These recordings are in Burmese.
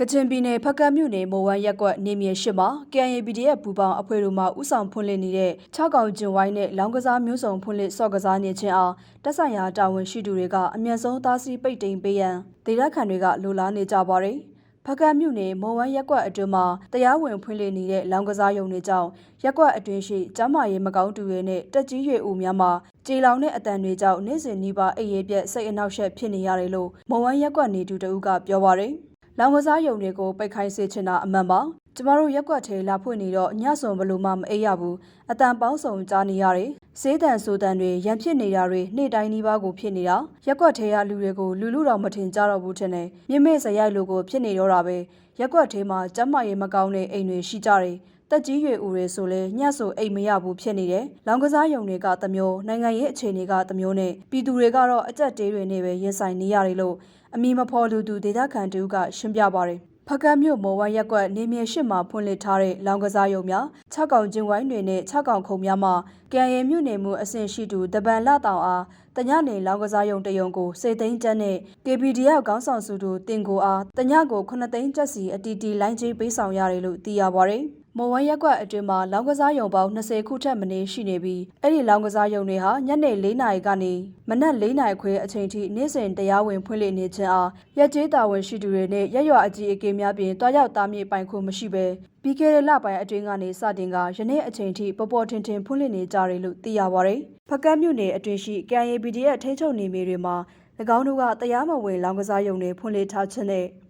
ကချင်ပြည်နယ်ဖကတ်မြို့နယ်မော်ဝမ်းရက်ကွက်နေမြေရှိမှာ KNPDF ပူပေါင်းအဖွဲ့တို့မှဥဆောင်ဖွင့်လှစ်နေတဲ့6កောင်ကျင်ဝိုင်းနဲ့လောင်ကစားမျိုးစုံဖွင့်လှစ်စော့ကစားနေခြင်းအားတက်ဆိုင်ရာတာဝန်ရှိသူတွေကအမျက်ဆုံးသားစီပိတ်တိမ်ပေးရန်ဒေသခံတွေကလိုလားနေကြပါတယ်ဖကတ်မြို့နယ်မော်ဝမ်းရက်ကွက်အတွင်းမှာတရားဝင်ဖွင့်လှစ်နေတဲ့လောင်ကစားရုံတွေကြောင့်ရက်ကွက်အတွင်းရှိကျမ်းမာရေးမကောင်းသူတွေနဲ့တက်ကြီးရွယ်ဦးများမှာကြေလောင်တဲ့အတန်တွေကြောင့်နေ့စဉ်နှီးပါအိပ်ရေးပြက်စိတ်အနှောက်အယှက်ဖြစ်နေရတယ်လို့မော်ဝမ်းရက်ကွက်နေသူတဦးကပြောပါတယ် လောင်ကစားယုံတွေကိုပိတ်ခိုင်းစေချင်တာအမှန်ပါကျမတို့ရက်ကွက်ထဲလာဖွင့်နေတော့ညဆုံဘလို့မှမအိပ်ရဘူးအတန်ပေါင်းစုံကြားနေရတယ်စေးတန်ဆိုတန်တွေရန်ဖြစ်နေတာတွေနေ့တိုင်းနှီးပါးကိုဖြစ်နေတာရက်ကွက်ထဲကလူတွေကိုလူလူတော်မထင်ကြတော့ဘူးထင်တယ်မြင့်မေ့စရိုက်လိုကိုဖြစ်နေတော့တာပဲရက်ကွက်ထဲမှာကျမ်းမာရေးမကောင်းတဲ့အိမ်တွေရှိကြတယ် တက်ကြီးရွယ်ဦးတွေဆိုလဲညဆိုအိမ်မရဘူးဖြစ်နေတယ်။လောင်ကစားယုံတွေကသမျိုးနိုင်ငံရေးအခြေအနေကသမျိုးနဲ့ပြည်သူတွေကတော့အကြက်တေးတွေနဲ့ပဲရင်ဆိုင်နေရတယ်လို့အမီမဖော်လူသူဒေသခံတူကရှင်းပြပါတယ်။ဖကတ်မြို့မော်ဝမ်းရက်ကွက်နေမြေရှိမှဖွင့်လှစ်ထားတဲ့လောင်ကစားယုံများ၆កောင်ကျင်းဝိုင်းတွေနဲ့၆កောင်ခုံများမှာကံရည်မြို့နယ်မှုအဆင့်ရှိသူတပန်လတောင်အားတညနေလောင်ကစားယုံတယုံကိုစေသိန်းကျန်းနဲ့ KPDF ခေါင်းဆောင်စုတို့တင်ကိုအားတညကို9သိန်းကျပ်စီအတီတီလိုင်းကြီးပေးဆောင်ရတယ်လို့သိရပါတယ်။ မော်ဝမ်းရက်ကွက်အတွင်းမှာလောင်ကစားယုံပေါင်း20ခုထက်မနည်းရှိနေပြီးအဲ့ဒီလောင်ကစားယုံတွေဟာညနေ4နာရီကနေမနက်4နာရီခွဲအချိန်ထိနေ့စဉ်တရားဝင်ဖွင့်လှစ်နေခြင်းအားရက်ကျေးတာဝန်ရှိသူတွေနဲ့ရက်ရွာအကြီးအကဲများပြင်တွားရောက်သားမြေပိုင်ခွင့်မရှိဘဲပြီးခဲ့တဲ့လပိုင်းအတွင်းကနေစတင်ကယနေ့အချိန်ထိပေါ်ပေါ်ထင်ထင်ဖွင့်လှစ်နေကြတယ်လို့သိရပါတယ်။ဖကတ်မြို့နယ်အတွင်းရှိ KNPD ရဲ့ထိန်းချုပ်နေမြေတွေမှာ၎င်းတို့ကတရားမဝင်လောင်ကစားယုံတွေဖွင့်လှစ်ထားခြင်းနဲ့၎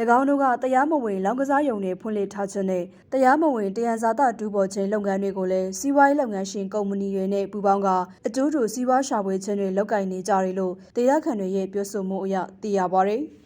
င်းတို့ကတရားမဝင်လောင်ကစားယုံတွေဖွင့်လှစ်ထားခြင်းနဲ့တရားမဝင်တယံဇာတဒူးပေါ်ခြင်းလုပ်ငန်းတွေကိုလည်းစီးပွားရေးလုပ်ငန်းရှင်ကုမ္ပဏီတွေနဲ့ပူးပေါင်းကအကျိုးတူစီးပွားရှာဖွေခြင်းတွေလုပ်ကိုင်နေကြတယ်လို့ဒေသခံတွေရဲ့ပြောဆိုမှုအရသိရပါဗျ။